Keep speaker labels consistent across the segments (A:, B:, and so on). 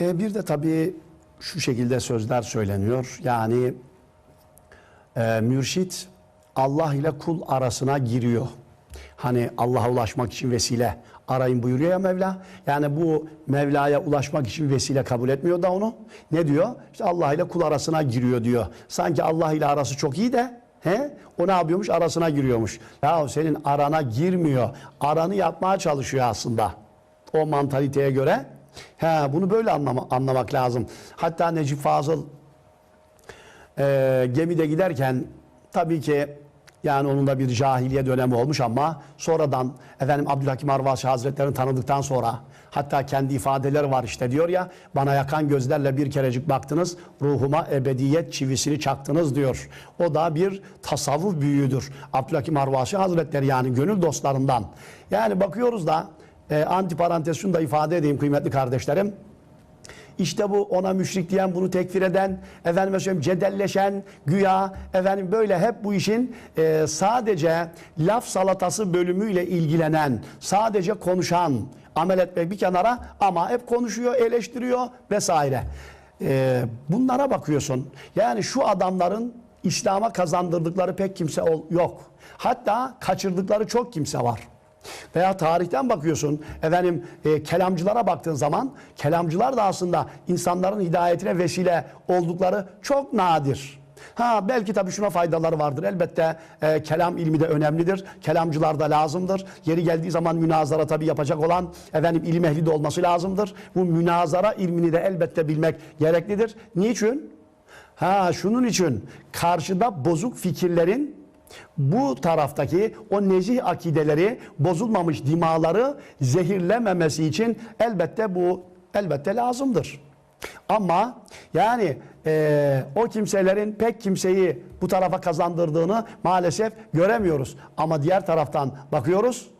A: E, bir de tabii şu şekilde sözler söyleniyor. Yani e, mürşit Allah ile kul arasına giriyor. Hani Allah'a ulaşmak için vesile arayın buyuruyor ya Mevla. Yani bu Mevla'ya ulaşmak için vesile kabul etmiyor da onu. Ne diyor? İşte Allah ile kul arasına giriyor diyor. Sanki Allah ile arası çok iyi de he? o ne yapıyormuş? Arasına giriyormuş. Ya senin arana girmiyor. Aranı yapmaya çalışıyor aslında. O mantaliteye göre. He, bunu böyle anlama, anlamak lazım. Hatta Necip Fazıl e, gemide giderken tabii ki yani onun da bir cahiliye dönemi olmuş ama sonradan efendim Abdülhakim Arvasi Hazretleri'ni tanıdıktan sonra hatta kendi ifadeleri var işte diyor ya bana yakan gözlerle bir kerecik baktınız ruhuma ebediyet çivisini çaktınız diyor. O da bir tasavvuf büyüğüdür. Abdülhakim Arvasi Hazretleri yani gönül dostlarından. Yani bakıyoruz da e, antiparantez şunu da ifade edeyim kıymetli kardeşlerim. İşte bu ona müşrik diyen, bunu tekfir eden, efendim söyleyeyim cedelleşen, güya efendim böyle hep bu işin e, sadece laf salatası bölümüyle ilgilenen, sadece konuşan, amel etmek bir kenara ama hep konuşuyor, eleştiriyor vesaire. E, bunlara bakıyorsun. Yani şu adamların İslam'a kazandırdıkları pek kimse yok. Hatta kaçırdıkları çok kimse var. Veya tarihten bakıyorsun efendim e, kelamcılara baktığın zaman kelamcılar da aslında insanların hidayetine vesile oldukları çok nadir. Ha belki tabii şuna faydaları vardır. Elbette e, kelam ilmi de önemlidir. Kelamcılar da lazımdır. Yeri geldiği zaman münazara tabii yapacak olan efendim ilim ehli de olması lazımdır. Bu münazara ilmini de elbette bilmek gereklidir. Niçin? Ha şunun için karşıda bozuk fikirlerin bu taraftaki o nezih akideleri bozulmamış dimaları zehirlememesi için elbette bu elbette lazımdır. Ama yani eee, o kimselerin pek kimseyi bu tarafa kazandırdığını maalesef göremiyoruz. Ama diğer taraftan bakıyoruz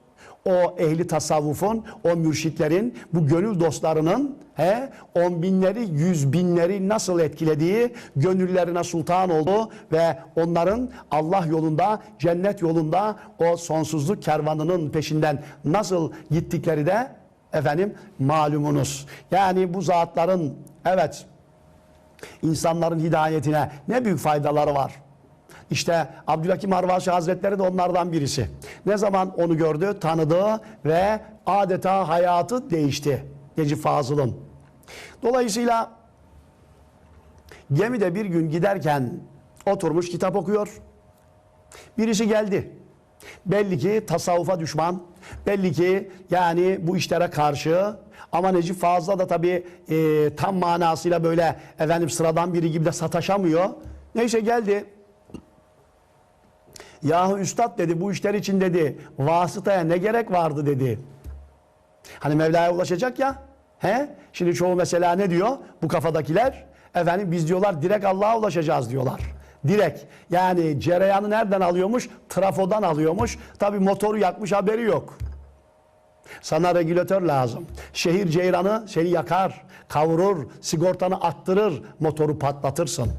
A: o ehli tasavvufun, o mürşitlerin, bu gönül dostlarının he, on binleri, yüz binleri nasıl etkilediği, gönüllerine sultan oldu ve onların Allah yolunda, cennet yolunda o sonsuzluk kervanının peşinden nasıl gittikleri de efendim malumunuz. Yani bu zatların evet insanların hidayetine ne büyük faydaları var. İşte Abdülhakim Arvasi Hazretleri de onlardan birisi. Ne zaman onu gördü, tanıdı ve adeta hayatı değişti. Necip Fazıl'ın. Dolayısıyla gemide bir gün giderken oturmuş kitap okuyor. Birisi geldi. Belli ki tasavvufa düşman. Belli ki yani bu işlere karşı. Ama Necip Fazıl'a da tabii e, tam manasıyla böyle efendim sıradan biri gibi de sataşamıyor. Neyse geldi. Yahu üstad dedi bu işler için dedi vasıtaya ne gerek vardı dedi. Hani Mevla'ya ulaşacak ya. He? Şimdi çoğu mesela ne diyor bu kafadakiler? Efendim biz diyorlar direkt Allah'a ulaşacağız diyorlar. Direkt. Yani cereyanı nereden alıyormuş? Trafodan alıyormuş. Tabi motoru yakmış haberi yok. Sana regülatör lazım. Şehir ceyranı seni yakar, kavurur, sigortanı attırır, motoru patlatırsın.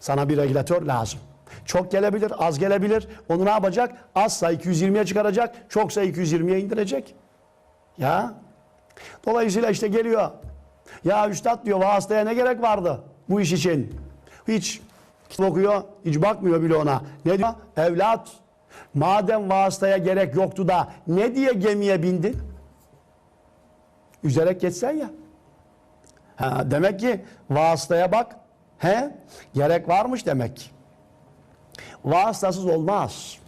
A: Sana bir regülatör lazım. Çok gelebilir, az gelebilir. Onu ne yapacak? Azsa 220'ye çıkaracak, çoksa 220'ye indirecek. Ya. Dolayısıyla işte geliyor. Ya üstad diyor vasıtaya ne gerek vardı bu iş için? Hiç kitap okuyor, hiç bakmıyor bile ona. Ne diyor? Evlat, madem vasıtaya gerek yoktu da ne diye gemiye bindin? Yüzerek geçsen ya. Ha, demek ki vasıtaya bak. He? Gerek varmış demek ki. Vasıtasız olmaz.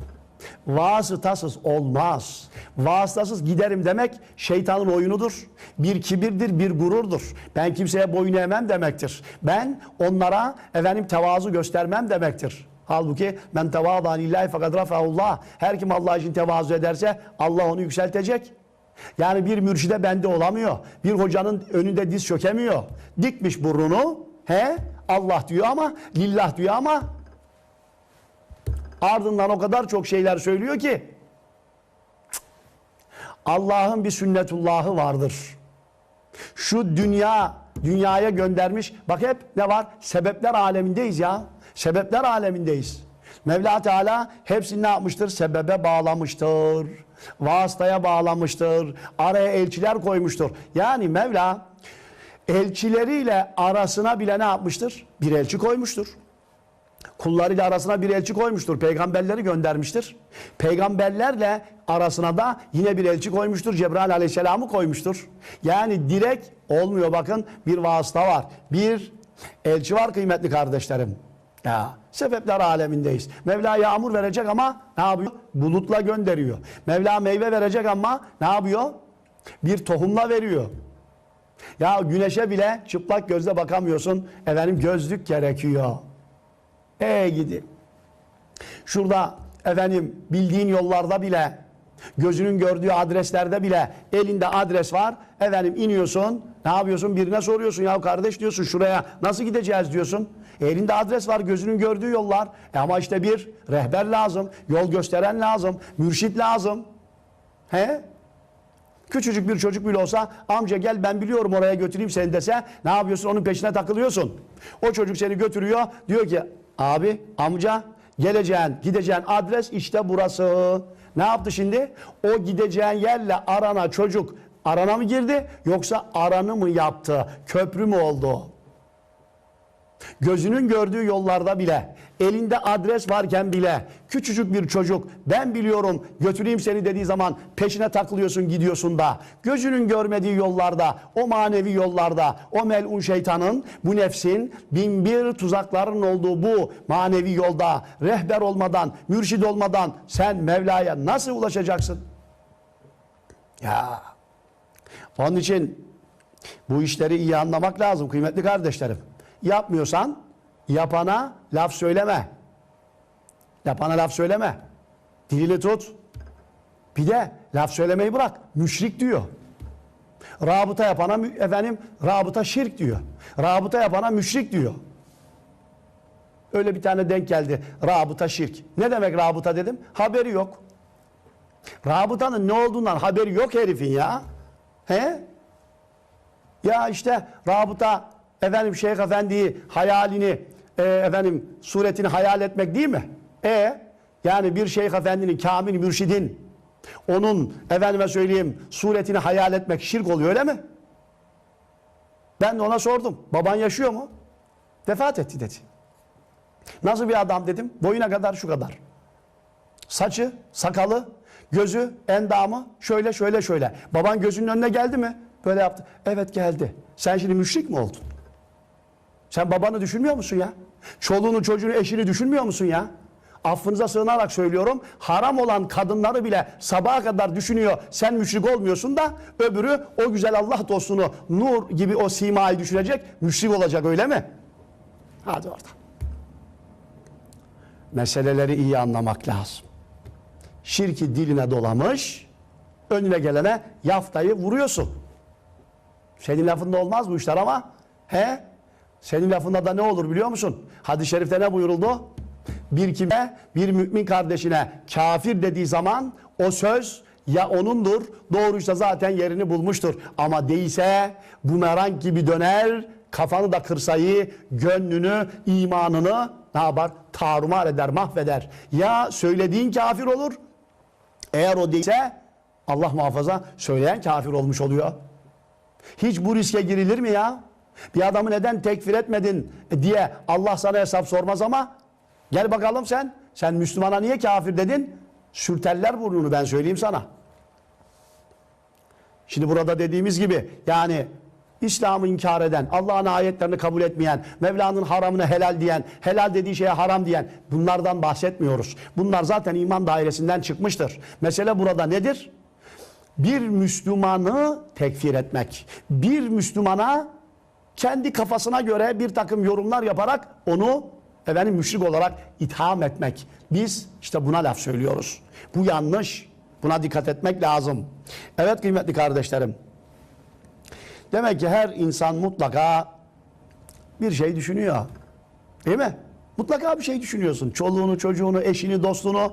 A: Vasıtasız olmaz. Vasıtasız giderim demek şeytanın oyunudur. Bir kibirdir, bir gururdur. Ben kimseye boyun eğmem demektir. Ben onlara efendim tevazu göstermem demektir. Halbuki men tevâdâ lillahi fakat rafa'ullah. Her kim Allah için tevazu ederse Allah onu yükseltecek. Yani bir mürşide bende olamıyor. Bir hocanın önünde diz çökemiyor. Dikmiş burnunu. He? Allah diyor ama lillah diyor ama ardından o kadar çok şeyler söylüyor ki Allah'ın bir sünnetullahı vardır. Şu dünya, dünyaya göndermiş. Bak hep ne var? Sebepler alemindeyiz ya. Sebepler alemindeyiz. Mevla Teala hepsini ne yapmıştır? Sebebe bağlamıştır. Vasıtaya bağlamıştır. Araya elçiler koymuştur. Yani Mevla elçileriyle arasına bile ne yapmıştır? Bir elçi koymuştur. Kullarıyla arasına bir elçi koymuştur. Peygamberleri göndermiştir. Peygamberlerle arasına da yine bir elçi koymuştur. Cebrail aleyhisselamı koymuştur. Yani direkt olmuyor bakın bir vasıta var. Bir elçi var kıymetli kardeşlerim. Ya sebepler alemindeyiz. Mevla yağmur verecek ama ne yapıyor? Bulutla gönderiyor. Mevla meyve verecek ama ne yapıyor? Bir tohumla veriyor. Ya güneşe bile çıplak gözle bakamıyorsun. Efendim gözlük gerekiyor. E gidi. Şurada efendim bildiğin yollarda bile gözünün gördüğü adreslerde bile elinde adres var. Efendim iniyorsun. Ne yapıyorsun? Birine soruyorsun. Ya kardeş diyorsun şuraya nasıl gideceğiz diyorsun. E, elinde adres var. Gözünün gördüğü yollar. E, ama işte bir rehber lazım. Yol gösteren lazım. Mürşit lazım. He? Küçücük bir çocuk bile olsa amca gel ben biliyorum oraya götüreyim seni dese ne yapıyorsun onun peşine takılıyorsun. O çocuk seni götürüyor diyor ki abi amca geleceğin gideceğin adres işte burası. Ne yaptı şimdi? O gideceğin yerle arana çocuk arana mı girdi yoksa aranı mı yaptı? Köprü mü oldu? Gözünün gördüğü yollarda bile, elinde adres varken bile küçücük bir çocuk ben biliyorum götüreyim seni dediği zaman peşine takılıyorsun gidiyorsun da gözünün görmediği yollarda, o manevi yollarda, o melun şeytanın, bu nefsin bin bir tuzakların olduğu bu manevi yolda rehber olmadan, mürşid olmadan sen Mevla'ya nasıl ulaşacaksın? Ya onun için bu işleri iyi anlamak lazım kıymetli kardeşlerim. Yapmıyorsan yapana laf söyleme. Yapana laf söyleme. Dilini tut. Bir de laf söylemeyi bırak. Müşrik diyor. Rabıta yapana efendim rabıta şirk diyor. Rabıta yapana müşrik diyor. Öyle bir tane denk geldi. Rabıta şirk. Ne demek rabıta dedim? Haberi yok. Rabıtanın ne olduğundan haberi yok herifin ya. He? Ya işte rabıta efendim Şeyh Efendi'yi hayalini e, efendim suretini hayal etmek değil mi? E yani bir Şeyh Efendi'nin kamil mürşidin onun efendime söyleyeyim suretini hayal etmek şirk oluyor öyle mi? Ben de ona sordum. Baban yaşıyor mu? Vefat etti dedi. Nasıl bir adam dedim. Boyuna kadar şu kadar. Saçı, sakalı, gözü, endamı şöyle şöyle şöyle. Baban gözünün önüne geldi mi? Böyle yaptı. Evet geldi. Sen şimdi müşrik mi oldun? Sen babanı düşünmüyor musun ya? Çoluğunu, çocuğunu, eşini düşünmüyor musun ya? Affınıza sığınarak söylüyorum. Haram olan kadınları bile sabaha kadar düşünüyor. Sen müşrik olmuyorsun da öbürü o güzel Allah dostunu nur gibi o simayı düşünecek. Müşrik olacak öyle mi? Hadi orada. Meseleleri iyi anlamak lazım. Şirki diline dolamış, önüne gelene yaftayı vuruyorsun. Senin lafında olmaz bu işler ama he? Senin lafında da ne olur biliyor musun? Hadis-i şerifte ne buyuruldu? Bir kime bir mümin kardeşine kafir dediği zaman o söz ya onundur doğruysa zaten yerini bulmuştur. Ama değilse bumerang gibi döner kafanı da kırsayı gönlünü imanını ne yapar? Tarumar eder mahveder. Ya söylediğin kafir olur eğer o değilse Allah muhafaza söyleyen kafir olmuş oluyor. Hiç bu riske girilir mi ya? Bir adamı neden tekfir etmedin diye Allah sana hesap sormaz ama gel bakalım sen. Sen Müslümana niye kafir dedin? Sürterler burnunu ben söyleyeyim sana. Şimdi burada dediğimiz gibi yani İslam'ı inkar eden, Allah'ın ayetlerini kabul etmeyen, Mevla'nın haramını helal diyen, helal dediği şeye haram diyen bunlardan bahsetmiyoruz. Bunlar zaten iman dairesinden çıkmıştır. Mesele burada nedir? bir Müslümanı tekfir etmek. Bir Müslümana kendi kafasına göre bir takım yorumlar yaparak onu efendim müşrik olarak itham etmek. Biz işte buna laf söylüyoruz. Bu yanlış. Buna dikkat etmek lazım. Evet kıymetli kardeşlerim. Demek ki her insan mutlaka bir şey düşünüyor. Değil mi? Mutlaka bir şey düşünüyorsun. Çoluğunu, çocuğunu, eşini, dostunu.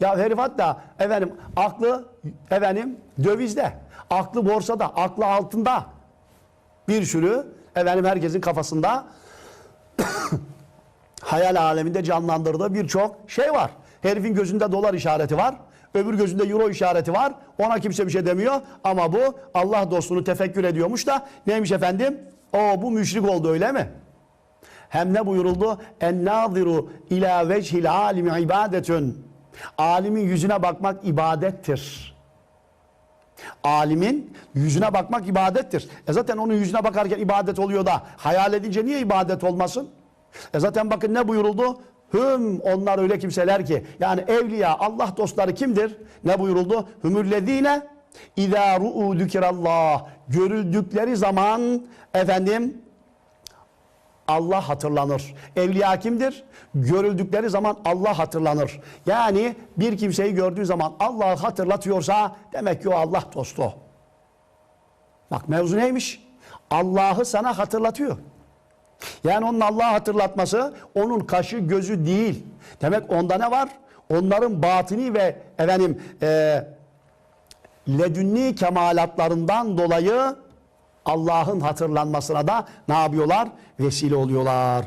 A: Ya herif hatta efendim aklı efendim dövizde, aklı borsada, aklı altında. Bir sürü efendim herkesin kafasında hayal aleminde canlandırdığı birçok şey var. Herifin gözünde dolar işareti var. öbür gözünde euro işareti var. Ona kimse bir şey demiyor. Ama bu Allah dostunu tefekkür ediyormuş da neymiş efendim? O bu müşrik oldu öyle mi? Hem ne buyuruldu? En naziru ila vechil alimi ibadetün. Alimin yüzüne bakmak ibadettir. Alimin yüzüne bakmak ibadettir. E zaten onun yüzüne bakarken ibadet oluyor da hayal edince niye ibadet olmasın? E zaten bakın ne buyuruldu? Hüm onlar öyle kimseler ki yani evliya Allah dostları kimdir? Ne buyuruldu? Hümüllezine İzâ ru'u zükirallah görüldükleri zaman efendim Allah hatırlanır. Evliya kimdir? Görüldükleri zaman Allah hatırlanır. Yani bir kimseyi gördüğü zaman Allah'ı hatırlatıyorsa demek ki o Allah dostu. Bak mevzu neymiş? Allah'ı sana hatırlatıyor. Yani onun Allah'ı hatırlatması onun kaşı gözü değil. Demek onda ne var? Onların batini ve efendim e, ledünni kemalatlarından dolayı Allah'ın hatırlanmasına da ne yapıyorlar? Vesile oluyorlar.